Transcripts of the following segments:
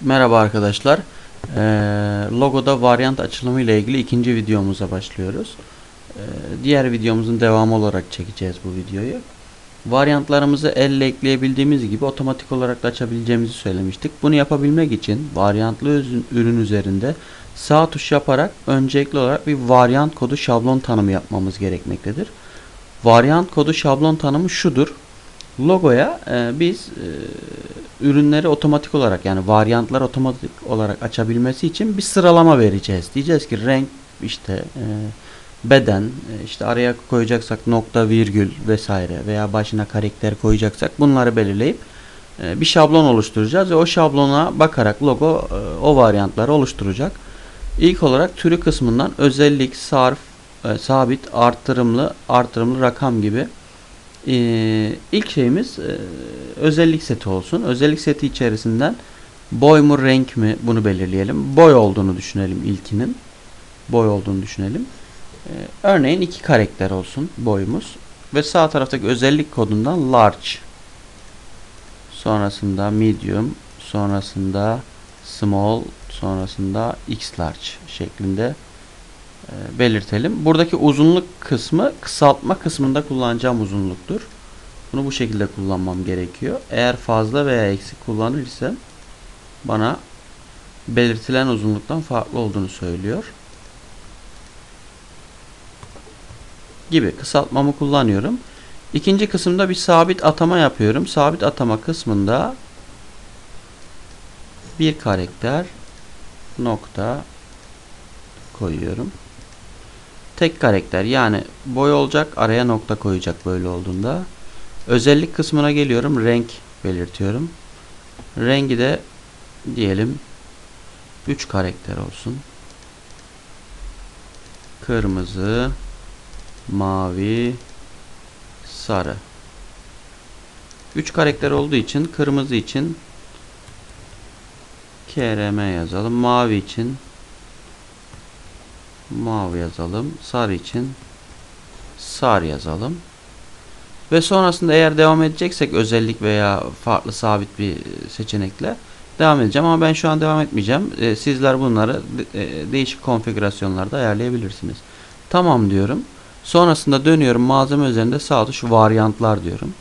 Merhaba arkadaşlar. Ee, logoda varyant açılımı ile ilgili ikinci videomuza başlıyoruz. Ee, diğer videomuzun devamı olarak çekeceğiz bu videoyu. Varyantlarımızı elle ekleyebildiğimiz gibi otomatik olarak da açabileceğimizi söylemiştik. Bunu yapabilmek için varyantlı ürün üzerinde sağ tuş yaparak öncelikli olarak bir varyant kodu şablon tanımı yapmamız gerekmektedir. Varyant kodu şablon tanımı şudur. Logoya e, biz e, ürünleri otomatik olarak yani varyantlar otomatik olarak açabilmesi için bir sıralama vereceğiz. Diyeceğiz ki renk işte e, beden e, işte araya koyacaksak nokta virgül vesaire veya başına karakter koyacaksak bunları belirleyip e, bir şablon oluşturacağız ve o şablona bakarak logo e, o varyantları oluşturacak. İlk olarak türü kısmından özellik, sarf, e, sabit, artırımlı, artırımlı rakam gibi ee, ilk şeyimiz e, özellik seti olsun. Özellik seti içerisinden boy mu renk mi bunu belirleyelim. Boy olduğunu düşünelim ilkinin. Boy olduğunu düşünelim. Ee, örneğin iki karakter olsun boyumuz. Ve sağ taraftaki özellik kodundan large. Sonrasında medium. Sonrasında small. Sonrasında x large şeklinde belirtelim. Buradaki uzunluk kısmı kısaltma kısmında kullanacağım uzunluktur. Bunu bu şekilde kullanmam gerekiyor. Eğer fazla veya eksik kullanırsam bana belirtilen uzunluktan farklı olduğunu söylüyor. Gibi kısaltmamı kullanıyorum. İkinci kısımda bir sabit atama yapıyorum. Sabit atama kısmında bir karakter nokta koyuyorum tek karakter yani boy olacak araya nokta koyacak böyle olduğunda. Özellik kısmına geliyorum renk belirtiyorum. Rengi de diyelim 3 karakter olsun. Kırmızı, mavi, sarı. 3 karakter olduğu için kırmızı için KRM yazalım. Mavi için mavi yazalım. Sarı için sarı yazalım. Ve sonrasında eğer devam edeceksek özellik veya farklı sabit bir seçenekle devam edeceğim ama ben şu an devam etmeyeceğim. Ee, sizler bunları e, değişik konfigürasyonlarda ayarlayabilirsiniz. Tamam diyorum. Sonrasında dönüyorum malzeme üzerinde sağ tuş varyantlar diyorum.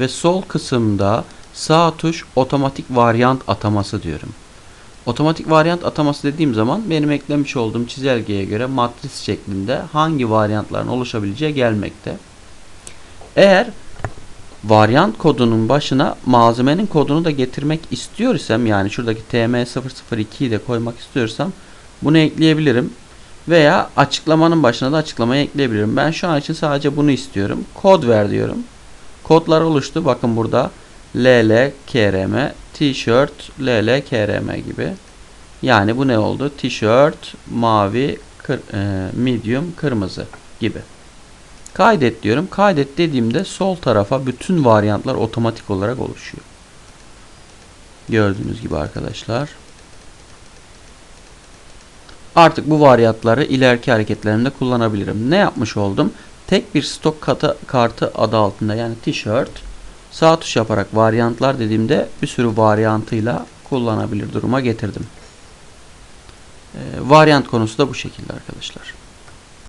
Ve sol kısımda sağ tuş otomatik varyant ataması diyorum. Otomatik varyant ataması dediğim zaman benim eklemiş olduğum çizelgeye göre matris şeklinde hangi varyantların oluşabileceği gelmekte. Eğer varyant kodunun başına malzemenin kodunu da getirmek istiyorsam yani şuradaki tm002'yi de koymak istiyorsam bunu ekleyebilirim. Veya açıklamanın başına da açıklamayı ekleyebilirim. Ben şu an için sadece bunu istiyorum. Kod ver diyorum. Kodlar oluştu. Bakın burada LL, KRM, T-shirt, LL, KRM gibi. Yani bu ne oldu? T-shirt, mavi, kır, e, medium, kırmızı gibi. Kaydet diyorum. Kaydet dediğimde sol tarafa bütün varyantlar otomatik olarak oluşuyor. Gördüğünüz gibi arkadaşlar. Artık bu varyantları ileriki hareketlerimde kullanabilirim. Ne yapmış oldum? Tek bir stok katı, kartı adı altında yani t-shirt sağ tuş yaparak varyantlar dediğimde bir sürü varyantıyla kullanabilir duruma getirdim. Ee, varyant konusu da bu şekilde arkadaşlar.